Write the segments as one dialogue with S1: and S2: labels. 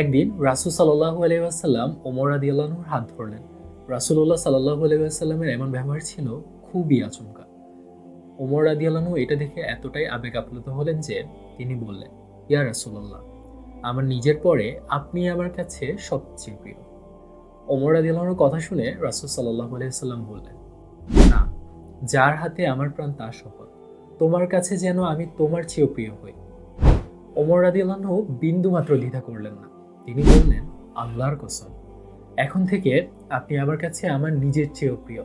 S1: একদিন রাসুল সাল্লাহু আলহিহাসাল্লাম ওমর আদি আল্লাহর হাত ধরলেন। রাসুল্লাহ সাল্লাহু আলহিহাসাল্লামের এমন ব্যবহার ছিল, খুবই আচমকা। ওমর আদি আল্লাহ এটা দেখে এতটাই আবেগ আপ্লুত হলেন যে তিনি বললেন, ইয়া রাসুল্লাহ আমার নিজের পরে আপনি আমার কাছে সবচেয়ে প্রিয়। ওমর আদি আল্লাহর কথা শুনে রাসুল সাল্লাহ আলহিহাল্লাম বললেন, না, যার হাতে আমার প্রাণ তার শপথ তোমার কাছে যেন আমি তোমার চেয়েও প্রিয় হই। ওমর আদি আল্লাহ বিন্দু মাত্র দ্বিধা করলেন না। তিনি বললেন, আল্লাহর কসম, এখন থেকে আপনি আমার কাছে আমার নিজের চেয়েও প্রিয়।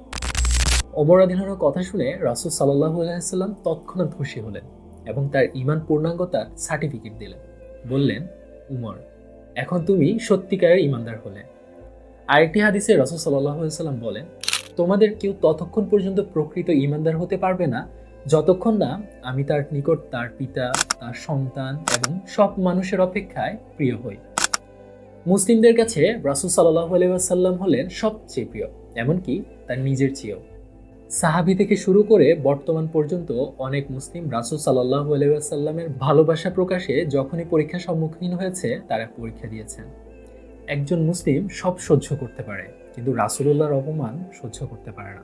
S1: ওমর আদিলানোর কথা শুনে রাসুল সাল্লাহ আলাইসাল্লাম তৎক্ষণাৎ খুশি হলেন এবং তার ইমান পূর্ণাঙ্গতার সার্টিফিকেট দিলেন। বললেন, উমর, এখন তুমি সত্যিকারের ইমানদার হলে। আরেকটি হাদিসে সাল্লাহ সাল্লাম বলেন, তোমাদের কেউ ততক্ষণ পর্যন্ত প্রকৃত ইমানদার হতে পারবে না, যতক্ষণ না আমি তার নিকট তার পিতা, তার সন্তান এবং সব মানুষের অপেক্ষায় প্রিয় হই। মুসলিমদের কাছে রাসুল সাল্লাহ আলাইসাল্লাম হলেন সবচেয়ে প্রিয়, এমনকি তার নিজের চেয়েও। সাহাবি থেকে শুরু করে বর্তমান পর্যন্ত অনেক মুসলিম রাসুল সাল্লাহ আলাইসাল্লামের ভালোবাসা প্রকাশে যখনই পরীক্ষার সম্মুখীন হয়েছে, তারা পরীক্ষা দিয়েছেন। একজন মুসলিম সব সহ্য করতে পারে, কিন্তু রাসুলুল্লাহর অপমান সহ্য করতে পারে না।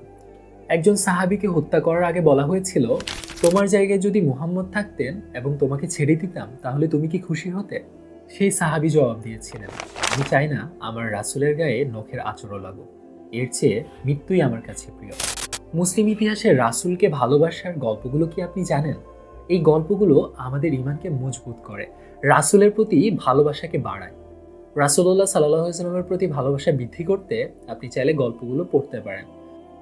S1: একজন সাহাবিকে হত্যা করার আগে বলা হয়েছিল, তোমার জায়গায় যদি মুহাম্মদ থাকতেন এবং তোমাকে ছেড়ে দিতাম, তাহলে তুমি কি খুশি হতে? সেই সাহাবি জবাব দিয়েছিলেন, আমি চাই না আমার রাসুলের গায়ে নখের আচরণ লাগুক। এর চেয়ে মৃত্যুই আমার কাছে প্রিয়। মুসলিম ইতিহাসে রাসুলকে ভালোবাসার গল্পগুলো কি আপনি জানেন? এই গল্পগুলো আমাদের ইমানকে মজবুত করে, রাসুলের প্রতি ভালোবাসাকে বাড়ায়। রাসুল্লাহ সাল্লামের প্রতি ভালোবাসা বৃদ্ধি করতে আপনি চাইলে গল্পগুলো পড়তে পারেন।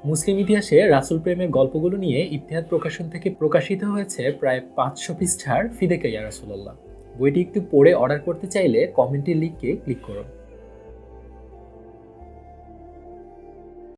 S1: মুসলিম ইতিহাসে রাসুল প্রেমের গল্পগুলো নিয়ে ইতিহাদ প্রকাশন থেকে প্রকাশিত হয়েছে প্রায় পাঁচশো পৃষ্ঠার ফিদেকা ইয়া রাসুল্লাহ বইটি একটু পড়ে অর্ডার করতে চাইলে কমেন্টের লিঙ্কে ক্লিক করুন